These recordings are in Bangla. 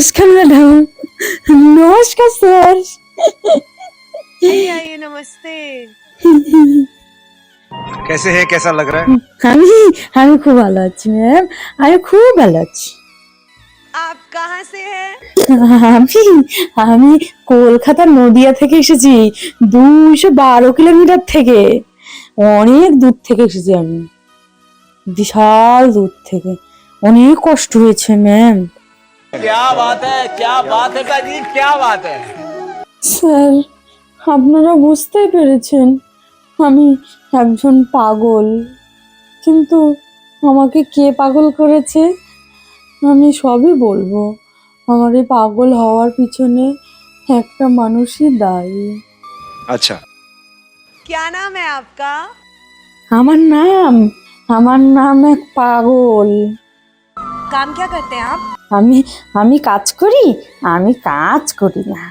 নমস্কার ম্যাডাম নমস্কার স্যার আইয়ে নমস্তে কেসে হে কেসা লাগ রা আমি আমি খুব ভালো আছি ম্যাম আমি খুব ভালো আছি আপ কাহা সে আমি আমি কলকাতা নদিয়া থেকে এসেছি। দুশো বারো কিলোমিটার থেকে। অনেক দূর থেকে এসেছি আমি। বিশাল দূর থেকে। অনেক কষ্ট হয়েছে ম্যাম क्या बात है क्या बात है जी क्या बात है স্যার আপনারা বুঝতেই পেরেছেন আমি একজন পাগল কিন্তু আমাকে কে পাগল করেছে আমি সবই বলবো আমার এই পাগল হওয়ার পিছনে একটা মানুষই দায়ী अच्छा क्या नाम है आपका আমার নাম আমার নাম এক পাগল काम क्या करते हैं आप আমি আমি কাজ করি? আমি কাজ করি না।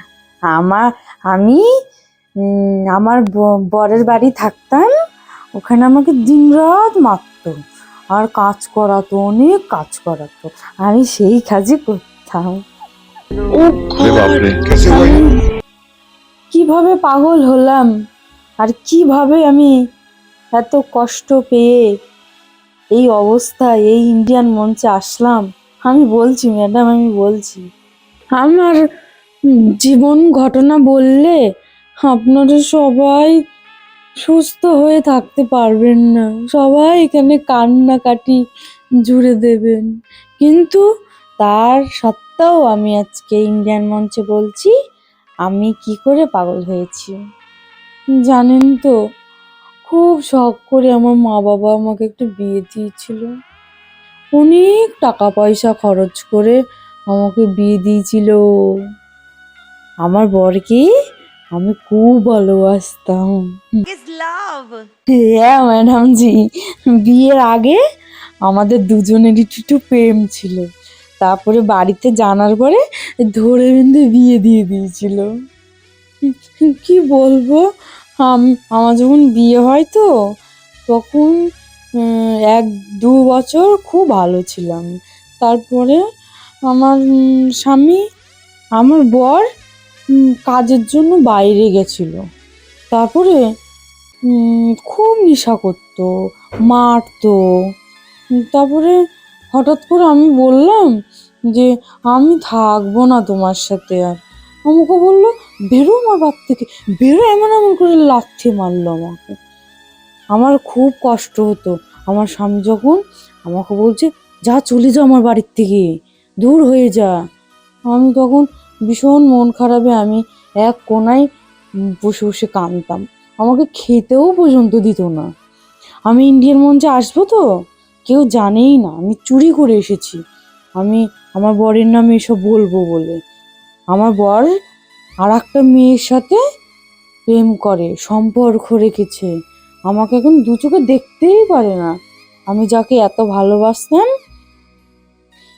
আমার আমি আমার বরের বাড়ি থাকতাম ওখানে আমাকে দিনরাত মারত। আর কাজ করাতো অনেক কাজ করাতো। আমি সেই কাজই করতাম। কীভাবে পাগল হলাম? আর কীভাবে আমি এত কষ্ট পেয়ে এই অবস্থায় এই ইন্ডিয়ান মঞ্চে আসলাম? আমি বলছি ম্যাডাম আমি বলছি। আমার জীবন ঘটনা বললে আপনারা সবাই সুস্থ হয়ে থাকতে পারবেন না। সবাই এখানে কান্নাকাটি জুড়ে দেবেন। কিন্তু তার সত্ত্বেও আমি আজকে ইন্ডিয়ান মঞ্চে বলছি, আমি কি করে পাগল হয়েছি? জানেন তো, খুব শখ করে আমার মা বাবা আমাকে একটা বিয়ে দিয়েছিল। অনেক টাকা পয়সা খরচ করে আমাকে বিয়ে দিয়েছিল। আমার বরকে আমি খুব ভালোবাসতাম। হ্যাঁ ম্যাডাম জি বিয়ের আগে আমাদের দুজনেরই একটু প্রেম ছিল। তারপরে বাড়িতে জানার পরে ধরে বেঁধে বিয়ে দিয়ে দিয়েছিল। কি বলব? আমার যখন বিয়ে হয় তো তখন এক দু বছর খুব ভালো ছিলাম। তারপরে আমার স্বামী আমার বর কাজের জন্য বাইরে গেছিল। তারপরে খুব নেশা করতো, মারতো। তারপরে হঠাৎ করে আমি বললাম যে, আমি থাকব না তোমার সাথে আর। আমাকে বলল, বেরো আমার বাড়ি থেকে। বেরো এমন এমন করে লাথি মারলো আমাকে। আমার খুব কষ্ট হতো। আমার স্বামী যখন আমাকে বলছে, যা চলে যা আমার বাড়ির থেকে, দূর হয়ে যা। আমি তখন ভীষণ মন খারাপে আমি এক কোনায় বসে বসে কাঁদতাম। আমাকে খেতেও পর্যন্ত দিত না। আমি ইন্ডিয়ান মঞ্চে আসব তো? কেউ জানেই না, আমি চুরি করে এসেছি। আমি, আমার বরের নামে এসব বলব বলে। আমার বর আর একটা মেয়ের সাথে প্রেম করে, সম্পর্ক রেখেছে। আমাকে এখন দু চোখে দেখতেই পারে না আমি যাকে এত ভালোবাসতাম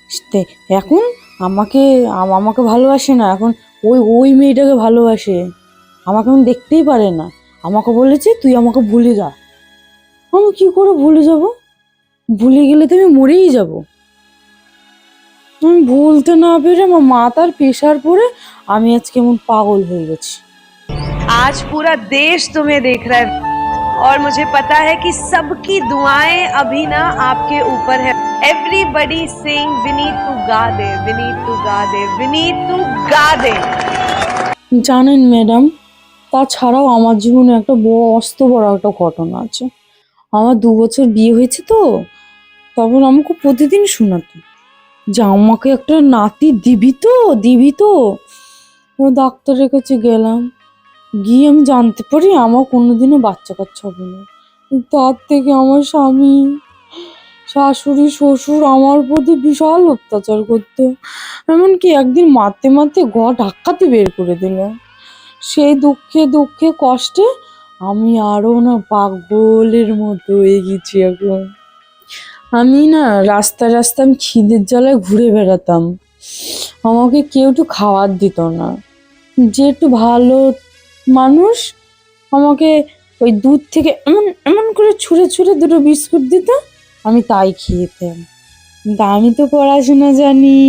সে- এখন আমাকে আম- আমাকে ভালোবাসে না এখন ওই ওই মেয়েটাকে ভালোবাসে আমাকে এখন দেখতেই পারে না আমাকে বলেছে তুই আমাকে ভুলে যা আমি কি করে ভুলে যাব ভুলে গেলে তো আমি মরেই যাব আমি ভুলতে না পেরে আমার মাথার প্রেশার পড়ে আমি আজকে এমন পাগল হয়ে গেছি आज पूरा देश तुम्हें देख रहा है और मुझे पता है कि सबकी दुआएं अभी ना आपके ऊपर है एवरीबडी सिंग विनीत टू गा दे विनीत टू गा दे विनीत टू गा दे জানেন ম্যাডাম তাছাড়াও আমার জীবনে একটা বড় অস্ত বড় একটা ঘটনা আছে আমার দু বছর বিয়ে হয়েছে তো তখন আমাকে প্রতিদিন শোনাতো যে আমাকে একটা নাতি দিবি তো দিবি তো ও ডাক্তারের কাছে গেলাম গিয়ে আমি জানতে পারি আমার কোনোদিনও বাচ্চা কাচ্চা হবে না। তার থেকে আমার স্বামী, শাশুড়ি, শ্বশুর আমার প্রতি বিশাল অত্যাচার করতো। এমনকি একদিন মারতে মারতে ঘর ধাক্কাতে বের করে দিল। সেই দুঃখে দুঃখে কষ্টে আমি আরও না পাগলের মতো হয়ে গেছি এখন। আমি না রাস্তা রাস্তা আমি খিদের জ্বালায় ঘুরে বেড়াতাম। আমাকে কেউ একটু খাবার দিত না। যে একটু ভালো মানুষ আমাকে ওই দুধ থেকে এমন এমন করে ছুঁড়ে ছুঁড়ে দুটো বিস্কুট দিত, আমি তাই খেয়েতাম। কিন্তু আমি তো পড়াশোনা জানি।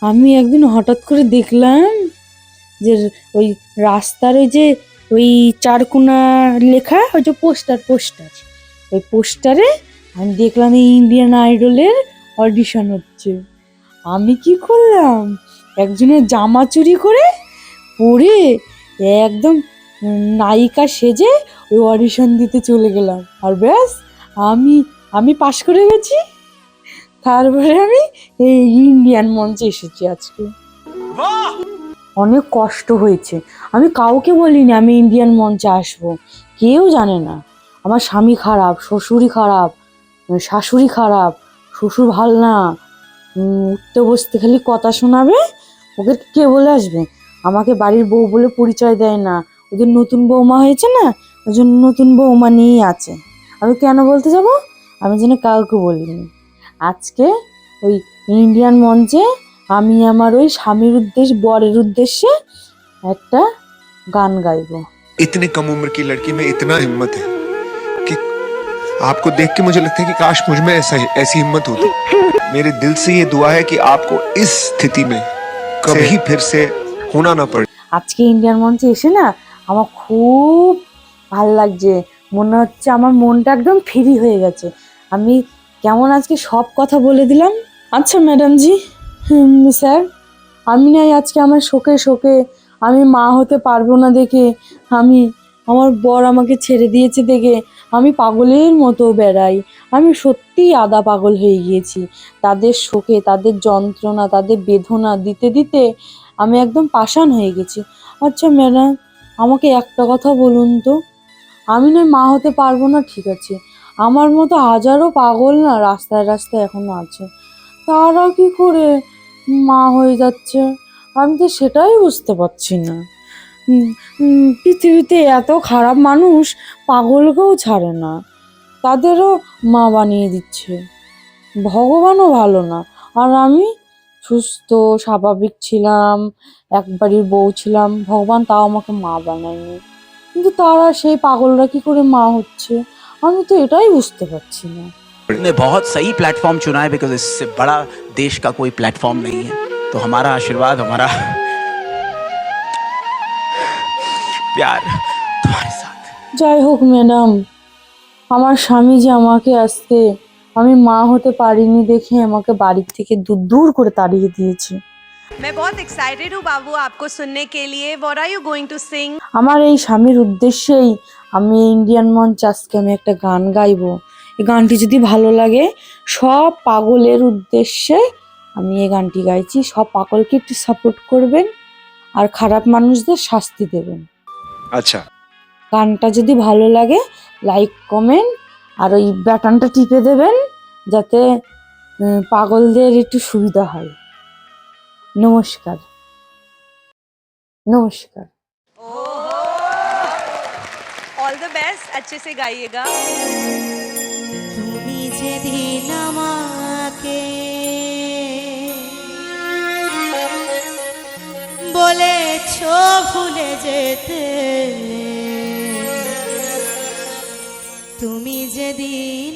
আমি একদিন হঠাৎ করে দেখলাম যে ওই রাস্তার ওই যে ওই চারকোনা লেখা, ওই যে পোস্টার পোস্টার, ওই পোস্টারে আমি দেখলাম এই ইন্ডিয়ান আইডলের অডিশন হচ্ছে। আমি কি করলাম? একজনের জামা চুরি করে পরে একদম নায়িকা সেজে ওই অডিশন দিতে চলে গেলাম। আর ব্যাস, আমি আমি পাশ করে গেছি। তারপরে আমি এই ইন্ডিয়ান মঞ্চে এসেছি আজকে। অনেক কষ্ট হয়েছে। আমি কাউকে বলিনি আমি ইন্ডিয়ান মঞ্চে আসব। কেউ জানে না। আমার স্বামী খারাপ, শ্বশুরই খারাপ, শাশুড়ি খারাপ, শ্বশুর ভালো না। উঠতে বসতে খালি কথা শোনাবে, ওকে কে বলে আসবে? আমাকে বাড়ির বউ বলে পরিচয় দেয় না ওদের নতুন বৌমা হয়েছে না ওই জন্য নতুন বৌমা নিয়েই আছে আমি কেন বলতে যাব আমি যেন কাউকে বলিনি আজকে ওই ইন্ডিয়ান মঞ্চে আমি আমার ওই স্বামীর উদ্দেশ্য বরের উদ্দেশ্যে একটা গান গাইবো इतनी कम उम्र की लड़की में इतना हिम्मत है कि आपको देख के मुझे लगता है कि काश मुझ में ऐसा ऐसी हिम्मत होती मेरे दिल से ये दुआ है कि आपको इस स्थिति में कभी फिर से होना ना पड़े আজকে ইন্ডিয়ান মঞ্চে এসে না আমার খুব ভাল লাগছে মনে হচ্ছে আমার মনটা একদম ফ্রি হয়ে গেছে আমি কেমন আজকে সব কথা বলে দিলাম আচ্ছা ম্যাডামজি হুম, স্যার আমি নাই আজকে আমার শোকে শোকে আমি মা হতে পারবো না দেখে আমি আমার বর আমাকে ছেড়ে দিয়েছে দেখে আমি পাগলের মতো বেড়াই আমি সত্যিই আদা পাগল হয়ে গিয়েছি তাদের শোকে তাদের যন্ত্রণা তাদের বেদনা দিতে দিতে আমি একদম পাষাণ হয়ে গেছি। আচ্ছা ম্যাডাম, আমাকে একটা কথা বলুন তো। আমি না মা হতে পারব না, ঠিক আছে। আমার মতো হাজারো পাগল না রাস্তায় রাস্তায় এখনও আছে। তারা কি করে মা হয়ে যাচ্ছে? আমি তো সেটাই বুঝতে পারছি না। পৃথিবীতে এত খারাপ মানুষ পাগলকেও ছাড়ে না। তাদেরও মা বানিয়ে দিচ্ছে। ভগবানও ভালো না। আর আমি সুস্থ স্বাভাবিক ছিলাম এক বাড়ির বউ ছিলাম ভগবান তাও আমাকে মা বানায়নি কিন্তু তারা সেই পাগলরা কি করে মা হচ্ছে আমি তো এটাই বুঝতে পারছি না ने बहुत सही प्लेटफॉर्म चुना है बिकॉज इससे बड़ा देश का कोई प्लेटफॉर्म नहीं है तो हमारा आशीर्वाद हमारा प्यार तुम्हारे साथ যাই হোক ম্যাডাম আমার স্বামী যে আমাকে আজকে আমি মা হতে পারিনি দেখে আমাকে বাড়ির থেকে দূর দূর করে তাড়িয়ে দিয়েছে मैं बहुत एक्साइटेड हूँ बाबू आपको सुनने के लिए what are you going to sing আমার এই স্বামীর উদ্দেশ্যেই আমি এই ইন্ডিয়ান মঞ্চ আজকে আমি একটা গান গাইবো এই গানটি যদি ভালো লাগে সব পাগলের উদ্দেশ্যে আমি এই গানটি গাইছি সব পাগলকে একটু সাপোর্ট করবেন আর খারাপ মানুষদের শাস্তি দেবেন अच्छा গানটা যদি ভালো লাগে লাইক কমেন্ট আর ওই বাটনটা টিপে দেবেন যাতে উম, পাগলদের একটু সুবিধা হয় নমস্কার নমস্কার ऑल द बेस्ट अच्छे से गाइएगा তুমি যেদিন আমাকে বলেছ ভুলে যেতে তুমি যেদিন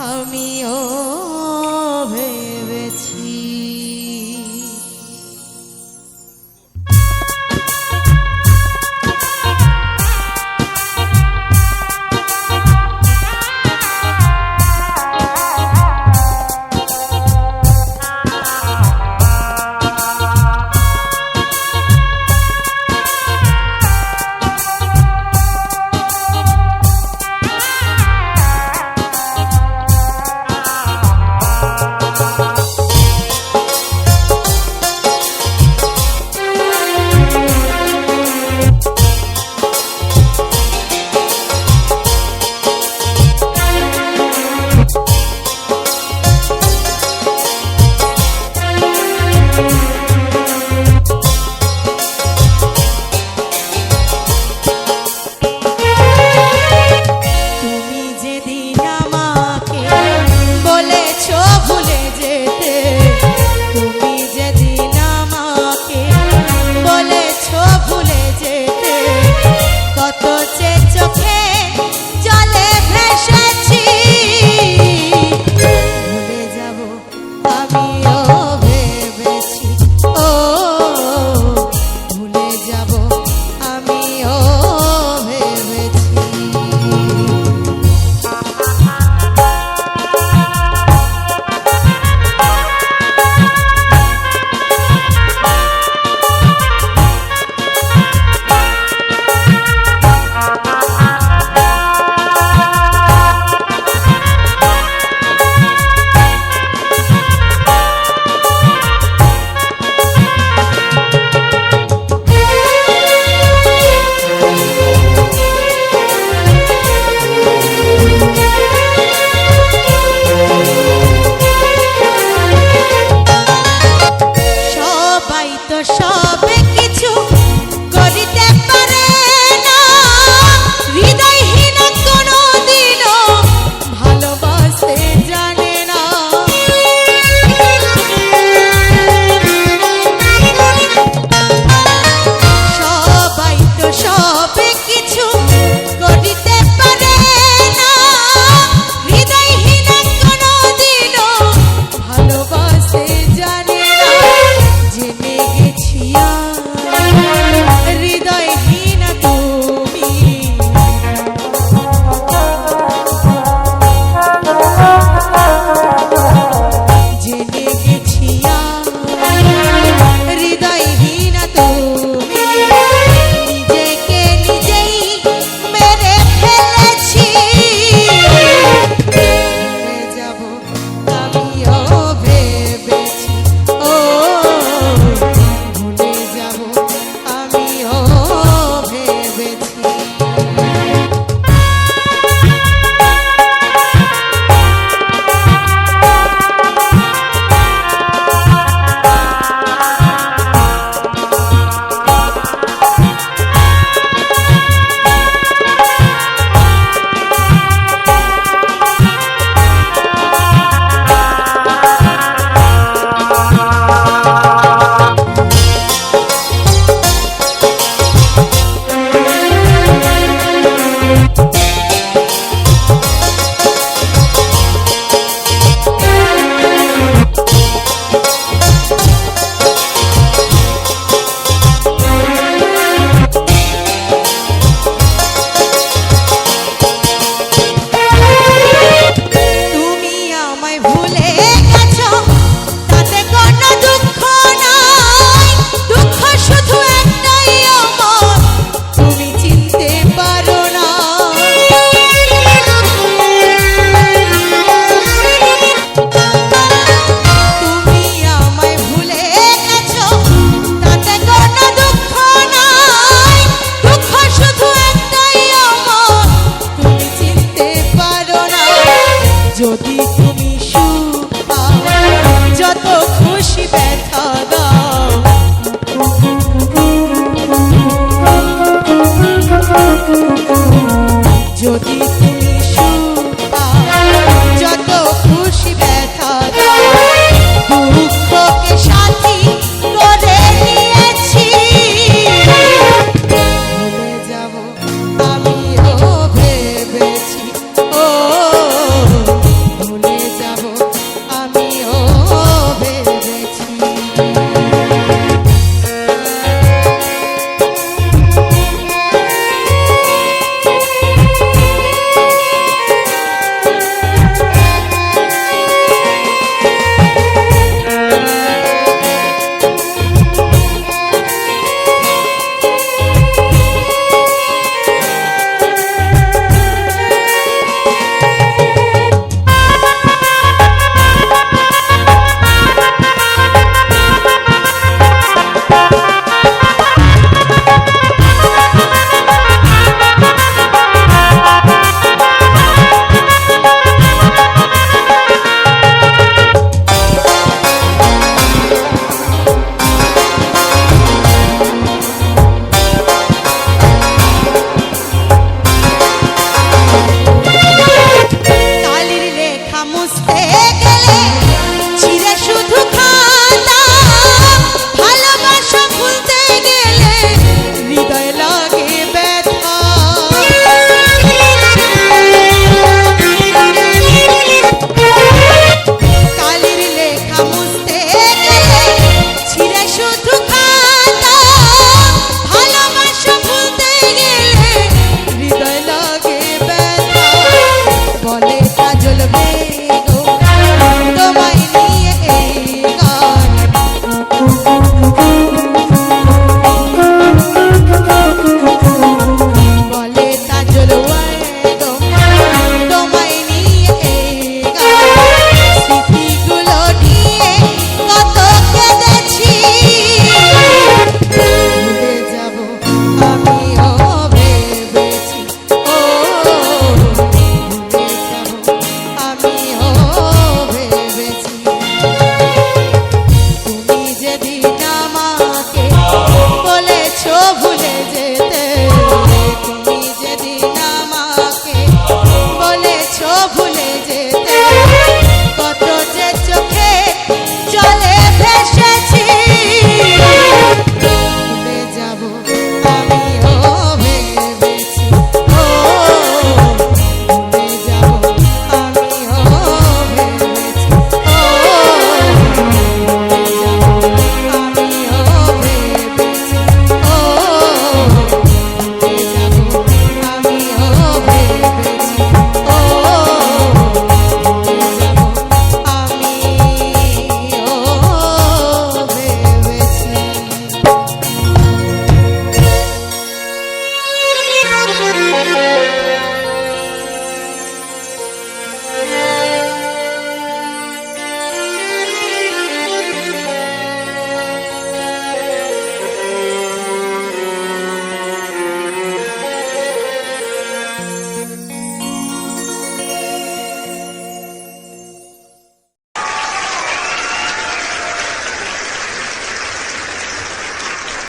আমিও